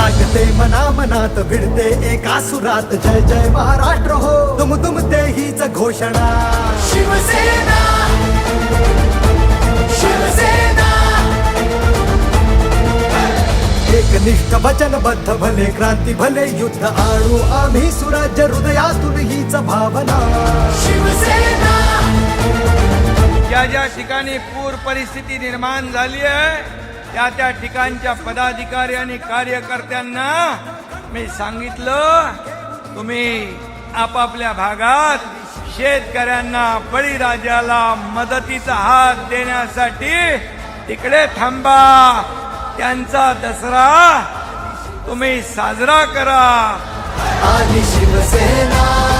मना मनात भिडते एका सुरात जय जय महाराष्ट्र हो. तुम तुम ते हीच घोषणा. शिवसेना शिवसेना. एकनिष्ठ वचनबद्ध भले क्रांती भले युद्ध आणू आम्ही सुराज्य हृदयातून हीच भावना. शिवसेना. ज्या ज्या ठिकाणी पूर परिस्थिती निर्माण झाली आहे त्या त्या ठिकाणच्या पदाधिकारी आणि कार्यकर्त्यांना मी सांगितलं तुम्ही आपापल्या भागात शेतकऱ्यांना बळीराजाला मदतीचा हात देण्यासाठी तिकडे थांबा. त्यांचा दसरा तुम्ही साजरा करा. आणि शिवसेना